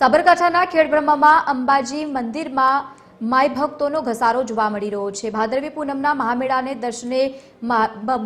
સાબરકાંઠાના ખેડબ્રહ્મામાં અંબાજી મંદિરમાં માય ભક્તોનો ઘસારો જોવા મળી રહ્યો છે. ભાદરવી પૂનમના મહામેળાને દર્શને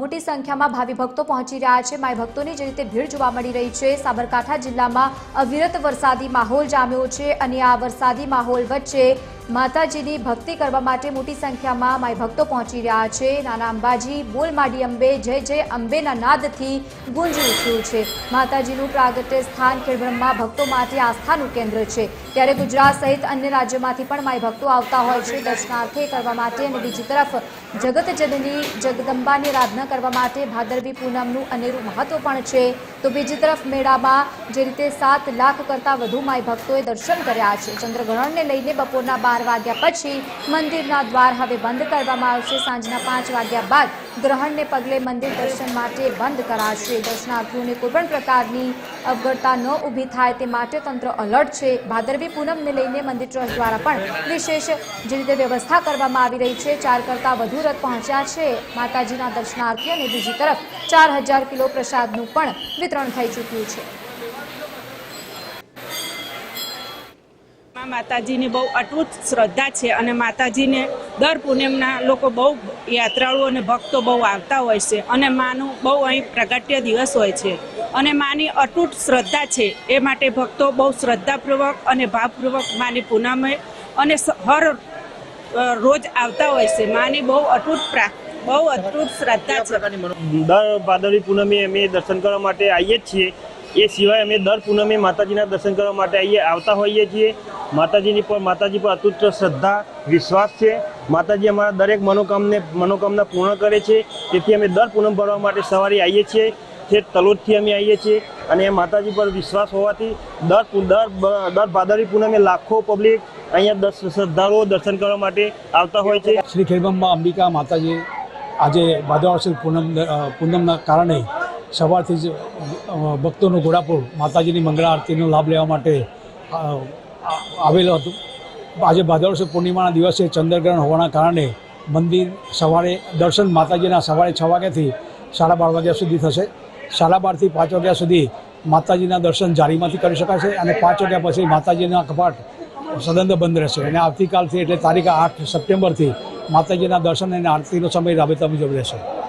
મોટી સંખ્યામાં ભાવિ ભક્તો પહોંચી રહ્યા છે. માય ભક્તોની જે રીતે ભીડ જોવા મળી રહી છે, સાબરકાંઠા જિલ્લામાં અવિરત વરસાદી માહોલ જામ્યો છે અને આ વરસાદી માહોલ વચ્ચે માતાજીની ભક્તિ કરવા માટે મોટી સંખ્યામાં માય ભક્તો પહોંચી રહ્યા છે. નાના અંબાજી બોલ માડી અંબે, જય જય અંબેના નાદથી ગુંજી ઉઠ્યું છે. માતાજીનું પ્રાગટ્ય સ્થાન ખેડબ્રહ્મા ભક્તો માટે આસ્થાનું કેન્દ્ર છે. ત્યારે ગુજરાત સહિત અન્ય રાજ્યોમાંથી પણ માય ભક્તો આવતા હોય છે. દર્શનાર્થે કરવા માટે અને બીજી તરફ જગત જનની જગદંબાની આરાધના કરવા માટે ભાદરવી પૂનમનું અનેરું મહત્વ પણ છે. તો બીજી તરફ મેળામાં જે રીતે સાત લાખ કરતાં વધુ માય ભક્તોએ દર્શન કર્યા છે. ચંદ્રગ્રહણને લઈને બપોરના બાર વાગ્યા પછી મંદિરના દ્વાર હવે બંધ કરવામાં આવશે. સાંજના પાંચ વાગ્યા બાદ ગ્રહણને પગલે મંદિર દર્શન માટે બંધ કરાશે. દર્શનાર્થીઓને કોઈપણ પ્રકારની અવગડતા ન ઊભી થાય તે માટે તંત્ર અલર્ટ છે. ભાદરવી પૂનમને લઈને મંદિર ટ્રસ્ટ દ્વારા પણ વિશેષ જે રીતે વ્યવસ્થા કરવામાં આવી રહી છે, ચાર કરતાં વધુ રથ પહોંચ્યા છે. માતાજીના દર્શનાર્થી અને બીજી તરફ ચાર કિલો પ્રસાદનું પણ વિતરણ થઈ ચૂક્યું છે. માતાજીની બહુ અટૂટ શ્રદ્ધા છે અને માતાજીને દર પૂનમના લોકો બહુ યાત્રાળુઓ અને ભક્તો બહુ આવતા હોય છે અને માનું બહુ અહીં પ્રગટ્ય દિવસ હોય છે. અને માની અટૂટ શ્રદ્ધા છે એ માટે ભક્તો બહુ શ્રદ્ધાપૂર્વક અને ભાવપૂર્વક માની પૂનમે અને હર રોજ આવતા હોય છે. માની બહુ અટૂટ પ્રા બહુ અદ્ભુત શ્રદ્ધા છે. દર ભાદરવી પૂનમે અમે દર્શન કરવા માટે આવીએ જ છીએ. એ સિવાય અમે દર પૂનમે માતાજીના દર્શન કરવા માટે આવીએ આવતા હોઈએ છીએ. માતાજીની પર માતાજી પર અતૂટ શ્રદ્ધા વિશ્વાસ છે. માતાજી અમારા દરેક મનોકામને મનોકામના પૂર્ણ કરે છે. તેથી અમે દર પૂનમ ભરવા માટે સવારે આવીએ છીએ. જે તલોદથી અમે આવીએ છીએ. અને માતાજી પર વિશ્વાસ હોવાથી દર દર દર ભાદરવી પૂનમે લાખો પબ્લિક અહીંયા દસ શ્રદ્ધાળુઓ દર્શન કરવા માટે આવતા હોય છે. શ્રી ખેડબ્રહ્મા અંબિકા માતાજી આજે ભાદરવાસી પૂનમ પૂનમના કારણે સવારથી જ ભક્તોનું ઘોડાપુર, માતાજીની મંગળા આરતીનો લાભ લેવા માટે આવેલું હતું. આજે ભાદરવાસી પૂર્ણિમાના દિવસે ચંદ્રગ્રહણ હોવાના કારણે મંદિર સવારે, દર્શન માતાજીના સવારે છ વાગ્યાથી સાડા બાર વાગ્યા સુધી થશે. સાડા બારથી પાંચ વાગ્યા સુધી માતાજીના દર્શન જારીમાંથી કરી શકાશે અને પાંચ વાગ્યા પછી માતાજીના કપાટ સદંત બંધ રહેશે. અને આવતીકાલથી એટલે તારીખ આઠ સપ્ટેમ્બરથી માતાજીના દર્શન અને આરતીનો સમય રાબેતા મુજબ રહેશે